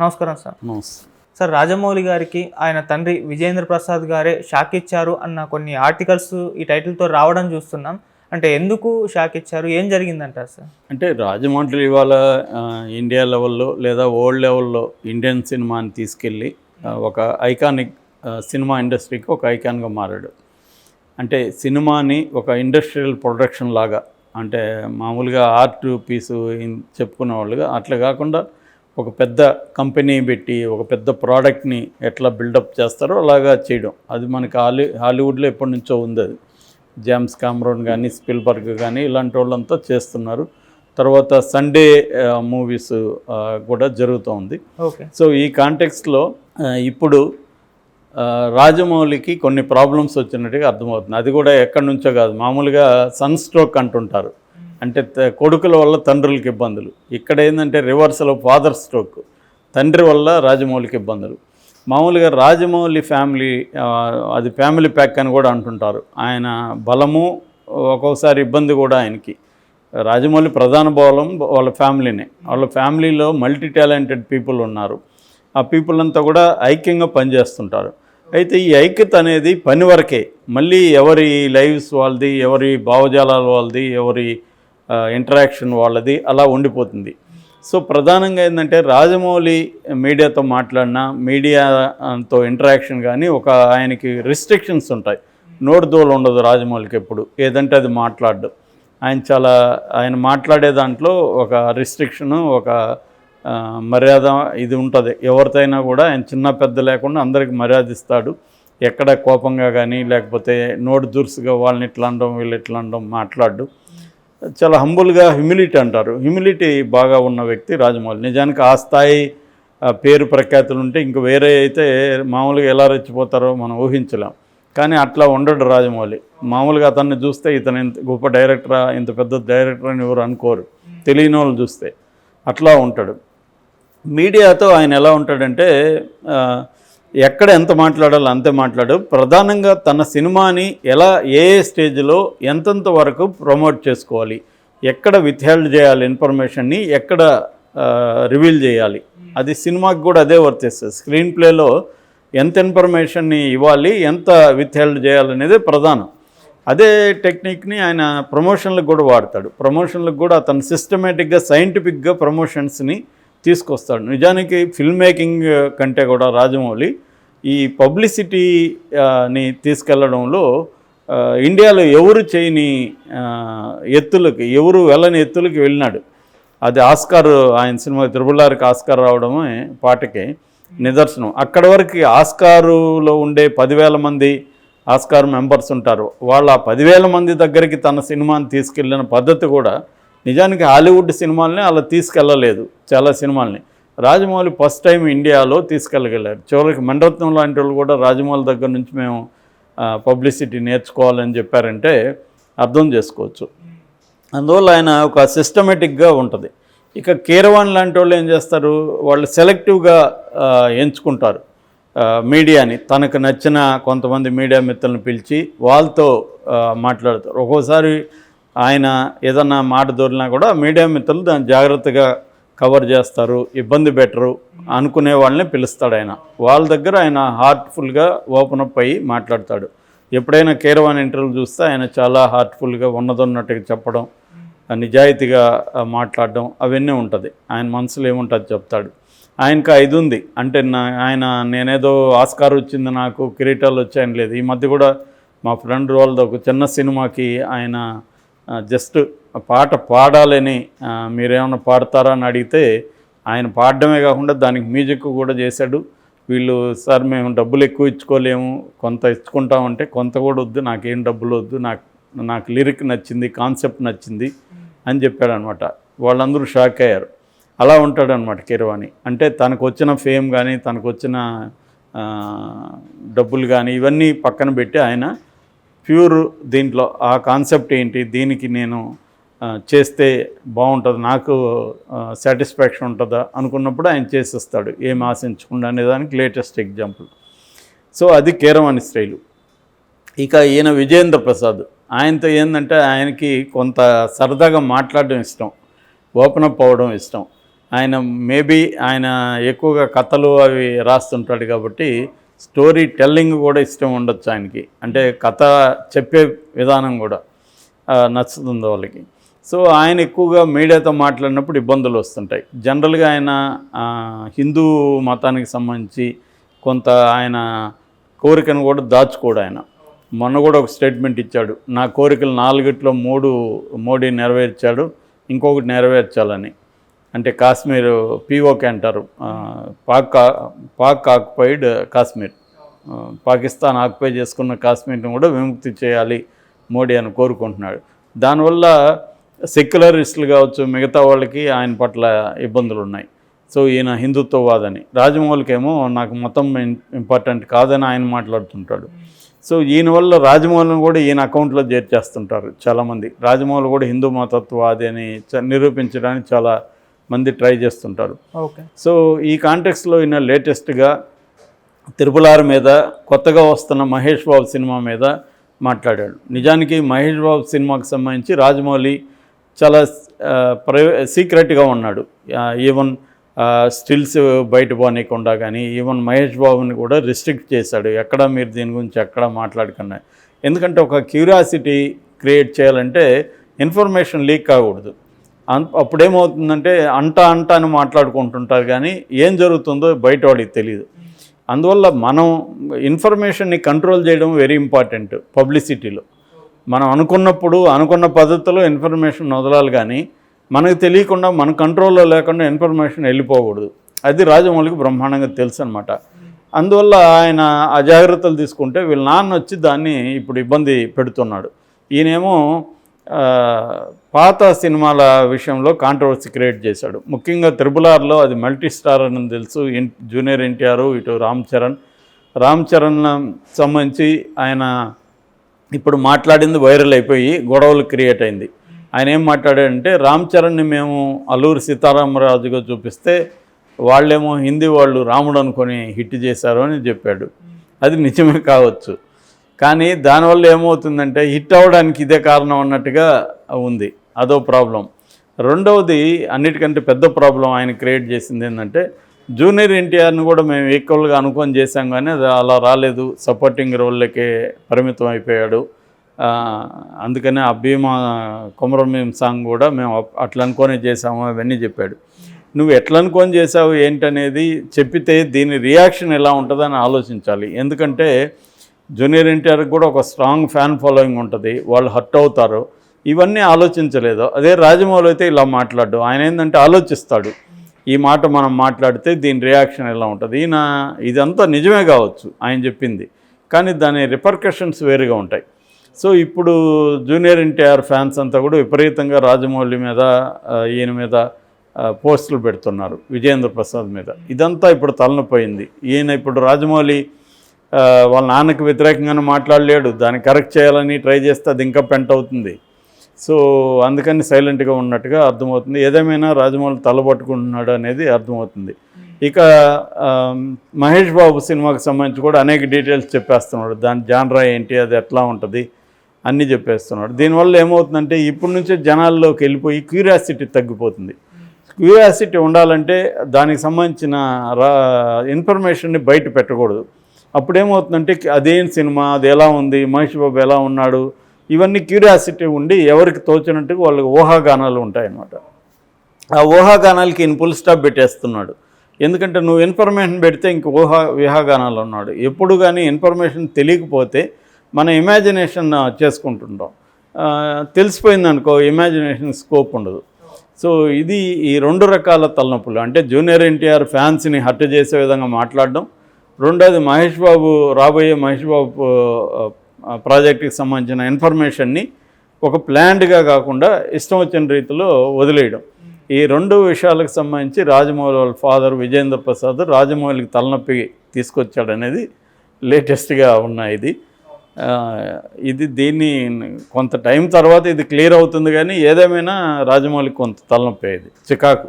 నమస్కారం sir. Sir Rajamouli గారికి ఆయన తండ్రి విజేంద్ర ప్రసాద్ గారే షాక్ ఇచ్చారు అన్న కొన్ని ఆర్టికల్స్ ఈ టైటిల్తో రావడం చూస్తున్నాం. అంటే ఎందుకు షాక్ ఇచ్చారు? ఏం జరిగిందంటారు సార్? అంటే రాజమౌళి ఇవాళ ఇండియా లెవెల్లో లేదా వరల్డ్ లెవెల్లో ఇండియన్ సినిమాని తీసుకెళ్ళి ఒక ఐకానిక్ సినిమా ఇండస్ట్రీకి ఒక ఐకాన్గా మారాడు. అంటే సినిమాని ఒక ఇండస్ట్రియల్ ప్రొడక్షన్ లాగా అంటే మామూలుగా ఆర్ట్ పీసు చెప్పుకునే వాళ్ళుగా అట్లా కాకుండా ఒక పెద్ద కంపెనీ పెట్టి ఒక పెద్ద ప్రోడక్ట్ని ఎట్లా బిల్డప్ చేస్తారో అలాగా చేయడం. అది మనకి హాలీ హాలీవుడ్లో ఎప్పటి నుంచో ఉంది అది. జేమ్స్ కామ్రోన్ కానీ స్పిల్బర్గ్ కానీ ఇలాంటి వాళ్ళంతా చేస్తున్నారు. తర్వాత సండే మూవీస్ కూడా జరుగుతూ ఉంది. ఓకే. సో ఈ కాంటెక్స్ట్లో ఇప్పుడు రాజమౌళికి కొన్ని ప్రాబ్లమ్స్ వచ్చినట్టుగా అర్థమవుతుంది. అది కూడా ఎక్కడి నుంచో కాదు. మామూలుగా సన్ స్ట్రోక్ అంటుంటారు. అంటే కొడుకుల వల్ల తండ్రులకి ఇబ్బందులు. ఇక్కడ ఏంటంటే రివర్సల్ ఫాదర్ స్ట్రోక్ తండ్రి వల్ల రాజమౌళికి ఇబ్బందులు. మామూలుగా రాజమౌళి ఫ్యామిలీ అది ఫ్యామిలీ ప్యాక్ అని కూడా అంటుంటారు. ఆయన బలము ఒక్కొక్కసారి ఇబ్బంది కూడా ఆయనకి. రాజమౌళి ప్రధాన బలం వాళ్ళ ఫ్యామిలీనే వాళ్ళ ఫ్యామిలీలో మల్టీ టాలెంటెడ్ పీపుల్ ఉన్నారు. ఆ పీపుల్ అంతా కూడా ఐక్యంగా పనిచేస్తుంటారు. అయితే ఈ ఐక్యత అనేది పని వరకే. మళ్ళీ ఎవరి లైవ్స్ వాళ్ళది ఎవరి భావజాలాల వాళ్ళది ఎవరి ఇంటరాక్షన్ వాళ్ళది అలా ఉండిపోతుంది. సో ప్రధానంగా ఏంటంటే రాజమౌళి మీడియాతో మాట్లాడినా మీడియాతో ఇంటరాక్షన్ కానీ ఒక ఆయనకి రిస్ట్రిక్షన్స్ ఉంటాయి. నోటి దోలు ఉండదు రాజమౌళికి ఎప్పుడు. ఏదంటే అది మాట్లాడు ఆయన చాలా ఆయన మాట్లాడే దాంట్లో ఒక రిస్ట్రిక్షను ఒక మర్యాద ఇది ఉంటుంది. ఎవరితోనైనా కూడా ఆయన చిన్న పెద్ద లేకుండా అందరికి మర్యాద ఇస్తాడు ఎక్కడ కోపంగా కానీ లేకపోతే నోటు దురుసుగా వాళ్ళని ఇట్లా అనడం వీళ్ళు ఇట్లా అనడం మాట్లాడు చాలా హంబుల్గా హ్యూమిలిటీ అంటారు. హ్యూమిలిటీ బాగా ఉన్న వ్యక్తి రాజమౌళి. నిజానికి ఆ స్థాయి పేరు ప్రఖ్యాతులు ఉంటే ఇంక వేరే అయితే మామూలుగా ఎలా రెచ్చిపోతారో మనం ఊహించలేం. కానీ అట్లా ఉండడు రాజమౌళి. మామూలుగా అతన్ని చూస్తే ఇతను ఇంత గొప్ప డైరెక్టరా ఇంత పెద్ద డైరెక్టర్ అని ఎవరు అనుకోరు. తెలియని వాళ్ళు చూస్తే అట్లా ఉంటాడు. మీడియాతో ఆయన ఎలా ఉంటాడంటే ఎక్కడ ఎంత మాట్లాడాలో అంతే మాట్లాడు. ప్రధానంగా తన సినిమాని ఎలా ఏ ఏ స్టేజ్లో ఎంతెంత వరకు ప్రమోట్ చేసుకోవాలి ఎక్కడ విత్హెల్డ్ చేయాలి ఇన్ఫర్మేషన్ని ఎక్కడ రివీల్ చేయాలి. అది సినిమాకి కూడా అదే వర్తిస్తుంది స్క్రీన్ ప్లేలో ఎంత ఇన్ఫర్మేషన్ని ఇవ్వాలి ఎంత విత్హెల్డ్ చేయాలనేదే ప్రధానం. అదే టెక్నిక్ని ఆయన ప్రమోషన్లకు కూడా వాడతాడు. ప్రమోషన్లకు కూడా అతను సిస్టమేటిక్గా సైంటిఫిక్గా ప్రమోషన్స్ని తీసుకొస్తాడు. నిజానికి ఫిల్మ్ మేకింగ్ కంటే కూడా రాజమౌళి ఈ పబ్లిసిటీని తీసుకెళ్ళడంలో ఇండియాలో ఎవరు చేయని ఎత్తులకి ఎవరు వెళ్ళని ఎత్తులకి వెళ్ళినాడు. అది ఆస్కార్ ఆయన సినిమా త్రిబుల్ఆర్కి ఆస్కార్ రావడమే పాటకి నిదర్శనం. అక్కడ వరకు ఆస్కారులో ఉండే పదివేల మంది ఆస్కార్ మెంబర్స్ ఉంటారు. వాళ్ళ ఆ పదివేల మంది దగ్గరికి తన సినిమాని తీసుకెళ్ళిన పద్ధతి కూడా నిజానికి హాలీవుడ్ సినిమాలని అలా తీసుకెళ్ళలేదు చాలా సినిమాల్ని. రాజమౌళి ఫస్ట్ టైం ఇండియాలో తీసుకెళ్ళగలిగారు చివరికి మండరత్నం లాంటి వాళ్ళు కూడా రాజమౌళి దగ్గర నుంచి మేము పబ్లిసిటీ నేర్చుకోవాలని చెప్పారంటే అర్థం చేసుకోవచ్చు. అందువల్ల ఆయన ఒక సిస్టమేటిక్గా ఉంటుంది. ఇక కీరవాణి లాంటి వాళ్ళు ఏం చేస్తారు? వాళ్ళు సెలెక్టివ్గా ఎంచుకుంటారు. మీడియాని. తనకు నచ్చిన కొంతమంది మీడియా మిత్రులను పిలిచి వాళ్ళతో మాట్లాడతారు. ఒక్కోసారి ఆయన ఏదన్నా మాట దొరికినా కూడా మీడియా మిత్రులు దాన్ని జాగ్రత్తగా కవర్ చేస్తారు ఇబ్బంది పెట్టరు అనుకునే వాళ్ళని పిలుస్తాడు ఆయన. వాళ్ళ దగ్గర ఆయన హార్ట్ఫుల్గా ఓపెన్ అప్ అయ్యి మాట్లాడతాడు. ఎప్పుడైనా కీరవాణి ఇంటర్వ్యూ చూస్తే ఆయన చాలా హార్ట్ఫుల్గా ఉన్నదన్నట్టుగా చెప్పడం నిజాయితీగా మాట్లాడడం అవన్నీ ఉంటుంది. ఆయన మనసులో ఏముంటుంది చెప్తాడు. ఆయనకు ఐదు ఉంది. అంటే నా ఆయన నేనేదో ఆస్కార్ వచ్చింది నాకు కిరీటాలు వచ్చాయని లేదు. ఈ మధ్య కూడా మా ఫ్రెండ్ వాళ్ళది ఒక చిన్న సినిమాకి ఆయన జస్ట్ పాట పాడాలని మీరేమన్నా పాడతారా అని అడిగితే ఆయన పాడడమే కాకుండా దానికి మ్యూజిక్ కూడా చేశాడు. వీళ్ళు సార్ మేము డబ్బులు ఎక్కువ ఇచ్చుకోలేము కొంత ఇచ్చుకుంటామంటే కొంత కూడా వద్దు నాకేం డబ్బులు వద్దు నాకు నాకు లిరిక్ నచ్చింది కాన్సెప్ట్ నచ్చింది అని చెప్పాడు అనమాట వాళ్ళందరూ షాక్ అయ్యారు. అలా ఉంటాడనమాట కీరవాణి. అంటే తనకు వచ్చిన ఫేమ్ కానీ తనకు వచ్చిన డబ్బులు కానీ ఇవన్నీ పక్కన పెట్టి ఆయన ప్యూర్ దీంట్లో ఆ కాన్సెప్ట్ ఏంటి? దీనికి నేను చేస్తే బాగుంటుంది? నాకు సాటిస్ఫాక్షన్ ఉంటుందా? అనుకున్నప్పుడు ఆయన చేసేస్తాడు. ఏం ఆశించకుండా అనేదానికి లేటెస్ట్ ఎగ్జాంపుల్. సో అది కీరవాణి స్టైలు. ఇక ఈయన విజయేంద్ర ప్రసాద్. ఆయనతో ఏంటంటే ఆయనకి కొంత సరదాగా మాట్లాడడం ఇష్టం. ఓపెన్ అప్ అవ్వడం ఇష్టం. ఆయన మేబీ ఆయన ఎక్కువగా కథలు అవి రాస్తుంటాడు కాబట్టి స్టోరీ టెల్లింగ్ కూడా ఇష్టం ఉండొచ్చు ఆయనకి. అంటే కథ చెప్పే విధానం కూడా నచ్చుతుంది వాళ్ళకి. సో ఆయన ఎక్కువగా మీడియాతో మాట్లాడినప్పుడు ఇబ్బందులు వస్తుంటాయి. జనరల్గా ఆయన హిందూ మతానికి సంబంధించి కొంత ఆయన కోరికను కూడా దాచుకోడు ఆయన. మొన్న కూడా ఒక స్టేట్మెంట్ ఇచ్చాడు. నా కోరికలు నాలుగిట్లో మూడు మోడీ నెరవేర్చాడు ఇంకొకటి నెరవేర్చాలని. అంటే కాశ్మీర్ పిఓకే అంటారు. పాక్ పాక్ ఆక్యుపైడ్ కాశ్మీర్. పాకిస్తాన్ ఆక్యుపై చేసుకున్న కాశ్మీర్ని కూడా విముక్తి చేయాలి మోడీ అని కోరుకుంటున్నాడు. దానివల్ల సెక్యులరిస్టులు కావచ్చు మిగతా వాళ్ళకి ఆయన పట్ల ఇబ్బందులు ఉన్నాయి. సో ఈయన హిందుత్వవాదని. రాజమౌళికేమో నాకు మతం ఇంపార్టెంట్ కాదని ఆయన మాట్లాడుతుంటాడు. సో ఈయన వల్ల రాజమౌళిని కూడా ఈయన అకౌంట్లో చేర్చేస్తుంటారు చాలామంది. రాజమౌళి కూడా హిందూ మతత్వవాది అని చ- నిరూపించడానికి చాలా మంది ట్రై చేస్తుంటారు. ఓకే. సో ఈ కాంటెక్స్లో ఈయన లేటెస్ట్గా తిరుపలార్ మీద కొత్తగా వస్తున్న మహేష్ బాబు సినిమా మీద మాట్లాడాడు. నిజానికి మహేష్ బాబు సినిమాకి సంబంధించి రాజమౌళి చాలా ప్రై సీక్రెట్గా ఉన్నాడు. ఈవెన్ స్టిల్స్ బయట పోనీయకుండా కానీ ఈవెన్ మహేష్ బాబుని కూడా రిస్ట్రిక్ట్ చేశాడు. ఎక్కడ మీరు దీని గురించి ఎక్కడ మాట్లాడకుండా ఎందుకంటే ఒక క్యూరియాసిటీ క్రియేట్ చేయాలంటే ఇన్ఫర్మేషన్ లీక్ కాకూడదు. అప్పుడేమవుతుందంటే అంట అంట అని మాట్లాడుకుంటుంటారు కానీ ఏం జరుగుతుందో బయట వాడికి తెలియదు అందువల్ల మనం ఇన్ఫర్మేషన్ని కంట్రోల్ చేయడం వెరీ ఇంపార్టెంట్ పబ్లిసిటీలో. మనం అనుకున్నప్పుడు అనుకున్న పద్ధతిలో ఇన్ఫర్మేషన్ వదలాలి కానీ మనకు తెలియకుండా మన కంట్రోల్లో లేకుండా ఇన్ఫర్మేషన్ వెళ్ళిపోకూడదు. అది రాజమౌళికి బ్రహ్మాండంగా తెలుసు అనమాట అందువల్ల ఆయన అజాగ్రత్తలు తీసుకుంటే వీళ్ళ నాన్న వచ్చి దాన్ని ఇప్పుడు ఇబ్బంది పెడుతున్నాడు. ఈయనేమో పాత సినిమాల విషయంలో కాంట్రవర్సీ క్రియేట్ చేశాడు. ముఖ్యంగా త్రిబులార్లో అది మల్టీ స్టార్ అని తెలుసు. ఇన్- జూనియర్ ఎన్టీఆర్ ఇటు రామ్ చరణ్. రామ్ చరణ్ సంబంధించి ఆయన ఇప్పుడు మాట్లాడింది వైరల్ అయిపోయి గొడవలు క్రియేట్ అయింది. ఆయన ఏం మాట్లాడాడంటే రామ్ చరణ్ని మేము అల్లూరు సీతారామరాజుగా చూపిస్తే వాళ్ళేమో హిందీ వాళ్ళు రాముడు అనుకొని హిట్ చేశారు అని చెప్పాడు. అది నిజమే కావచ్చు. కానీ దానివల్ల ఏమవుతుందంటే హిట్ అవ్వడానికి ఇదే కారణం అన్నట్టుగా ఉంది. అదో ప్రాబ్లం రెండవది అన్నిటికంటే పెద్ద ప్రాబ్లం ఆయన క్రియేట్ చేసింది ఏంటంటే జూనియర్ ఎన్టీఆర్ని కూడా మేము ఈక్వల్గా అనుకొని చేశాం కానీ అది అలా రాలేదు. సపోర్టింగ్ రోల్లకే పరిమితం అయిపోయాడు. అందుకనే ఆ భీమా కుమరమీం సాంగ్ కూడా మేము అప్- అట్లా అనుకొని చేసాము అవన్నీ చెప్పాడు. నువ్వు ఎట్లా అనుకొని చేసావు ఏంటనేది చెప్పితే దీని రియాక్షన్ ఎలా ఉంటుందని ఆలోచించాలి. ఎందుకంటే జూనియర్ ఎన్టీఆర్కి కూడా ఒక స్ట్రాంగ్ ఫ్యాన్ ఫాలోయింగ్ ఉంటుంది వాళ్ళు హర్ట్ అవుతారు. ఇవన్నీ ఆలోచించలేదు. అదే రాజమౌళి అయితే ఇలా మాట్లాడు ఆయన ఏంటంటే ఆలోచిస్తాడు. ఈ మాట మనం మాట్లాడితే దీని రియాక్షన్ ఎలా ఉంటుంది? ఈయన ఇదంతా నిజమే కావచ్చు ఆయన చెప్పింది. కానీ దాని రిపర్కషన్స్ వేరుగా ఉంటాయి. సో ఇప్పుడు జూనియర్ ఎన్టీఆర్ ఫ్యాన్స్ అంతా కూడా విపరీతంగా రాజమౌళి మీద ఈయన మీద పోస్టులు పెడుతున్నారు విజయేంద్ర ప్రసాద్ మీద. ఇదంతా ఇప్పుడు తలనిపోయింది ఈయన ఇప్పుడు రాజమౌళి వాళ్ళ నాన్నకి వ్యతిరేకంగానే మాట్లాడలేడు. దాన్ని కరెక్ట్ చేయాలని ట్రై చేస్తే అది ఇంకా పెంట్ అవుతుంది. సో అందుకని సైలెంట్గా ఉన్నట్టుగా అర్థమవుతుంది. ఏదేమైనా రాజమౌళి తలబట్టుకుంటున్నాడు అనేది అర్థమవుతుంది. ఇక మహేష్ బాబు సినిమాకి సంబంధించి కూడా అనేక డీటెయిల్స్ చెప్పేస్తున్నాడు. దాని జాన్రా ఏంటి అది ఎట్లా ఉంటుంది అన్నీ చెప్పేస్తున్నాడు. దీనివల్ల ఏమవుతుందంటే ఇప్పటి నుంచే జనాల్లోకి వెళ్ళిపోయి క్యూరియాసిటీ తగ్గిపోతుంది. క్యూరియాసిటీ ఉండాలంటే దానికి సంబంధించిన రా ఇన్ఫర్మేషన్ని బయట పెట్టకూడదు. అప్పుడేమవుతుందంటే అదేం సినిమా అది ఎలా ఉంది మహేష్ బాబు ఎలా ఉన్నాడు ఇవన్నీ క్యూరియాసిటీ ఉండి ఎవరికి తోచినట్టుగా వాళ్ళకి ఊహాగానాలు ఉంటాయన్నమాట. ఆ ఊహాగానాలకి ఈయన ఫుల్ స్టాప్ పెట్టేస్తున్నాడు. ఎందుకంటే నువ్వు ఇన్ఫర్మేషన్ పెడితే ఇంక ఊహా విహాగానాలు ఉన్నాడు. ఎప్పుడు కానీ ఇన్ఫర్మేషన్ తెలియకపోతే మన ఇమాజినేషన్ చేసుకుంటుంటాం. తెలిసిపోయిందనుకో ఇమాజినేషన్ స్కోప్ ఉండదు. సో ఇది ఈ రెండు రకాల తలనొప్పులు. అంటే జూనియర్ ఎన్టీఆర్ ఫ్యాన్స్ని హత్య చేసే విధంగా మాట్లాడడం రెండోది మహేష్ బాబు రాబోయే మహేష్ బాబు ప్రాజెక్టుకి సంబంధించిన ఇన్ఫర్మేషన్ని ఒక ప్లాన్డ్గా కాకుండా ఇష్టం వచ్చిన రీతిలో వదిలేయడం. ఈ రెండు విషయాలకు సంబంధించి రాజమౌళి వాళ్ళ ఫాదర్ విజేంద్ర ప్రసాద్ రాజమౌళికి తలనొప్పి తీసుకొచ్చాడనేది లేటెస్ట్గా ఉన్న ఇది. ఇది దీన్ని కొంత టైం తర్వాత ఇది క్లియర్ అవుతుంది కానీ ఏదేమైనా రాజమౌళికి కొంత తలనొప్పి ఇది చికాకు.